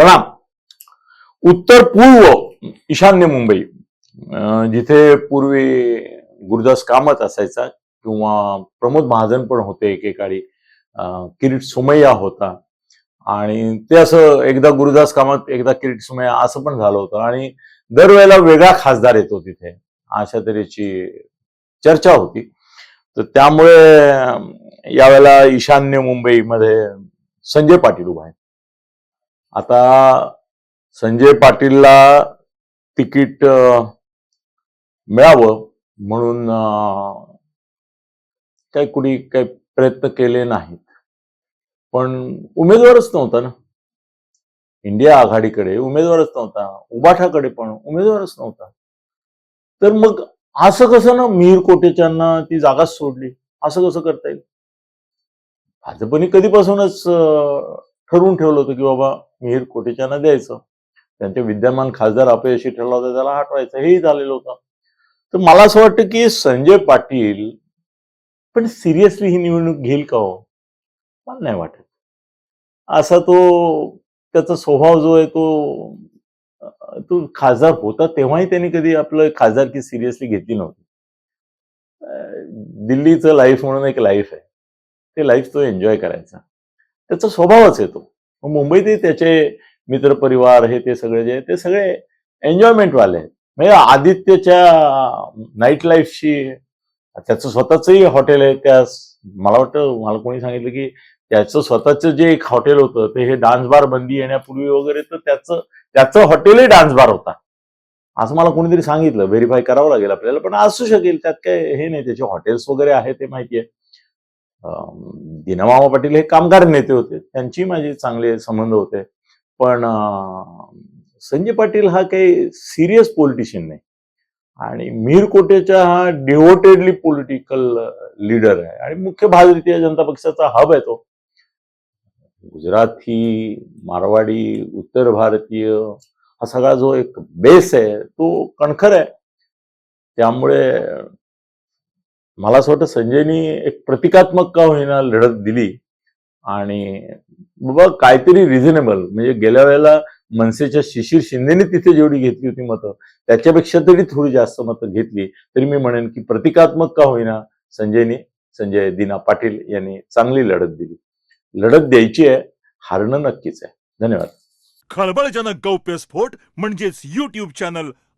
प्रणाम. उत्तर पूर्व ईशान्य मुंबई. जिथे पूर्वी गुरुदास कामत असायचा किंवा प्रमोद महाजन पण होते एकेकाळी. किरीट सुमय्या होता. आणि ते असं एकदा गुरुदास कामत एकदा किरीट सुमय्या असं पण झालं होतं. आणि दरवेळेला वेगळा खासदार येतो तिथे. अशा तऱ्हेची चर्चा होती. तर त्यामुळे यावेळेला ईशान्य मुंबईमध्ये संजय पाटील उभा आहे आता संजय पाटीलला तिकीट मिळावं म्हणून काही कुणी काही प्रयत्न केले नाहीत. पण उमेदवारच नव्हता ना. इंडिया आघाडीकडे उमेदवारच नव्हता. उबाठाकडे पण उमेदवारच नव्हता. तर मग असं कसं ना मिहीर कोटेच्यांना ती जागाच सोडली. असं कसं करता येईल? भाजपने कधीपासूनच ठरवून ठेवलं होतं की बाबा मिहीर कोटेच्यांना द्यायचं? त्यांचे विद्यमान खासदार अपयशी ठरला होता त्याला हटवायचं हेही झालेलं होतं. तर मला असं वाटतं की संजय पाटील पण सिरियसली ही निवडणूक घेईल का हो? मला नाही वाटत. असा तो त्याचा स्वभाव जो आहे तो तो खासदार होता तेव्हाही त्यांनी कधी आपलं खासदारकी सिरियसली घेतली नव्हती. दिल्लीचं लाईफ म्हणून एक लाईफ आहे. ते लाईफ तो एन्जॉय करायचा. त्याचा स्वभावच येतो मग मुंबईतही त्याचे मित्रपरिवार हे ते सगळे जे ते सगळे एन्जॉयमेंट वाले आहेत. म्हणजे आदित्यच्या नाईट लाईफशी त्याचं स्वतःचंही हॉटेल आहे. त्या मला वाटतं मला कोणी सांगितलं की त्याचं स्वतःचं जे एक हॉटेल होतं ते हे डान्स बार बंदी येण्यापूर्वी वगैरे तर त्याचं त्याचं हॉटेलही डान्स बार होता. असं मला कोणीतरी सांगितलं. व्हेरीफाय करावं लागेल आपल्याला पण असू शकेल. त्यात काय हे नाही. त्याचे हॉटेल्स वगैरे आहे ते माहिती आहे. दिनामामा पाटील हे कामगार नेते होते. त्यांची माझे चांगले संबंध होते. पण संजय पाटील हा काही सिरियस पॉलिटिशियन नाही. आणि मीर कोटेचा हा डिवोटेडली पॉलिटिकल लीडर आहे. आणि मुख्य भारतीय जनता पक्षाचा हब आहे तो. गुजराती मारवाडी उत्तर भारतीय हा सगळा जो एक बेस आहे तो कणखर आहे. त्यामुळे मला असं वाटतं संजयनी एक प्रतिकात्मक का होईना लढत दिली. आणि बाबा काहीतरी रिझनेबल म्हणजे गेल्या वेळेला मनसेच्या शिशिर शिंदेने तिथे जेवढी घेतली होती मतं त्याच्यापेक्षा तरी थोडी जास्त मतं घेतली. तरी मी म्हणेन की प्रतिकात्मक का होईना संजयनी संजय दिना पाटील यांनी चांगली लढत दिली. लढत द्यायची आहे हारणं नक्कीच आहे. धन्यवाद. खळबळजनक गौप्यस्फोट म्हणजेच युट्यूब चॅनल